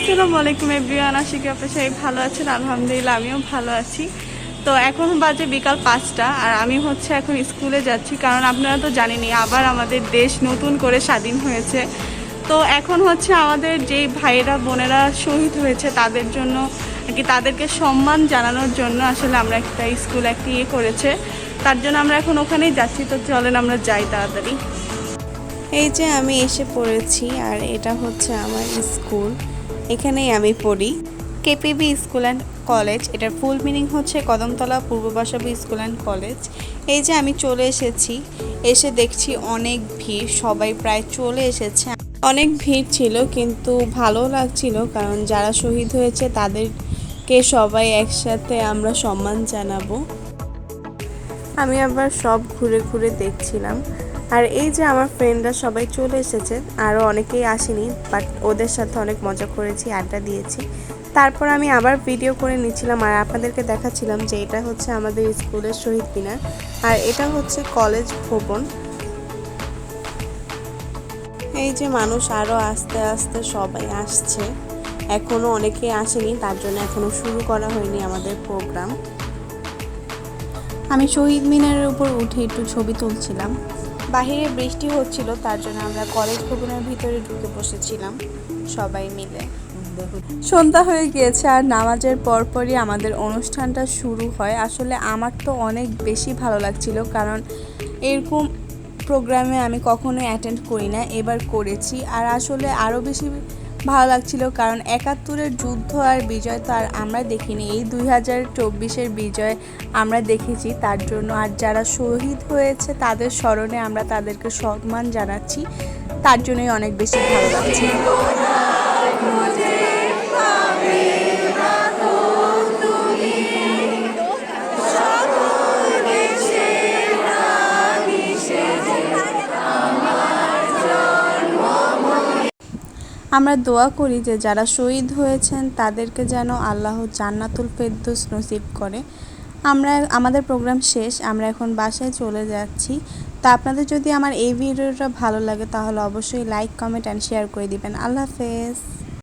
আসসালামু আলাইকুম এভরিওয়ান, আশা করি আপনার সবাই ভালো আছেন। আলহামদুলিল্লাহ, আমিও ভালো আছি। তো এখন বাজে বিকাল পাঁচটা, আর আমি হচ্ছে এখন স্কুলে যাচ্ছি, কারণ আপনারা তো জানেনই, আবার আমাদের দেশ নতুন করে স্বাধীন হয়েছে। তো এখন হচ্ছে আমাদের যেই ভাইয়েরা, বোনেরা শহীদ হয়েছে, তাদের জন্য কি, তাদেরকে সম্মান জানানোর জন্য আসলে আমরা একটা স্কুল, একটা ইয়ে করেছে। তার জন্য আমরা এখন ওখানেই যাচ্ছি, তো চলেন আমরা যাই তাড়াতাড়ি। এই যে আমি এসে পড়েছি, আর এটা হচ্ছে আমার স্কুল। এখানেই আমি পড়ি। কেপিবি স্কুল অ্যান্ড কলেজ এটার ফুল মিনিং হচ্ছে কদমতলা পূর্ব বাসাবী স্কুল অ্যান্ড কলেজ এই যে আমি চলে এসেছি, এসে দেখছি অনেক ভিড়, সবাই প্রায় চলে এসেছে। অনেক ভিড় ছিল, কিন্তু ভালো লাগছিল, কারণ যারা শহীদ হয়েছে, তাদেরকে সবাই একসাথে আমরা সম্মান জানাব। আমি আবার সব ঘুরে ঘুরে দেখছিলাম। আর এই যে আমার ফ্রেন্ডরা সবাই চলে এসেছে আরও অনেকেই আসেনি বাট ওদের সাথে অনেক মজা করেছি, আড্ডা দিয়েছি। তারপর আমি আবার ভিডিও করে নিচ্ছিলাম আর আপনাদেরকে দেখাচ্ছিলাম যে এটা হচ্ছে আমাদের স্কুলের শহীদ মিনার আর এটা হচ্ছে কলেজ ভবন। এই যে মানুষ আরও আস্তে আস্তে সবাই আসছে। এখনও অনেকেই আসেনি, তার জন্য এখনও শুরু করা হয়নি আমাদের প্রোগ্রাম আমি শহীদ মিনারের উপর উঠে একটু ছবি তুলছিলাম। বাহিরে বৃষ্টি হচ্ছিল, তার জন্য আমরা কলেজ ভবনের ভিতরে ঢুকে বসেছিলাম, সবাই মিলে। সন্ধ্যা হয়ে গিয়েছে আর নামাজের পরপরই আমাদের অনুষ্ঠানটা শুরু হয়। আসলে আমার তো অনেক বেশি ভালো লাগছিল, কারণ এরকম প্রোগ্রামে আমি কখনোই অ্যাটেন্ড করি না, এবার করেছি। আর আসলে আরও বেশি ভালো লাগছিল, কারণ একাত্তরের যুদ্ধ আর বিজয় তো আর আমরা দেখিনি। এই দুই হাজার চব্বিশের বিজয় আমরা দেখেছি, তার জন্য আর যারা শহীদ হয়েছে তাদের স্মরণে আমরা তাদেরকে সম্মান জানাচ্ছি। তার জন্যই অনেক বেশি ভালো লাগছে। আমরা দোয়া করি যে যারা শহীদ হয়েছেন, তাদেরকে যেন আল্লাহ জান্নাতুল ফেরদৌস নসিব করে। আমরা, আমাদের প্রোগ্রাম শেষ, আমরা এখন বাসায় চলে যাচ্ছি। তা আপনাদের যদি আমার এই ভিডিওটা ভালো লাগে, তাহলে অবশ্যই লাইক কমেন্ট অ্যান্ড শেয়ার করে দিবেন। আল্লাহ হাফেজ।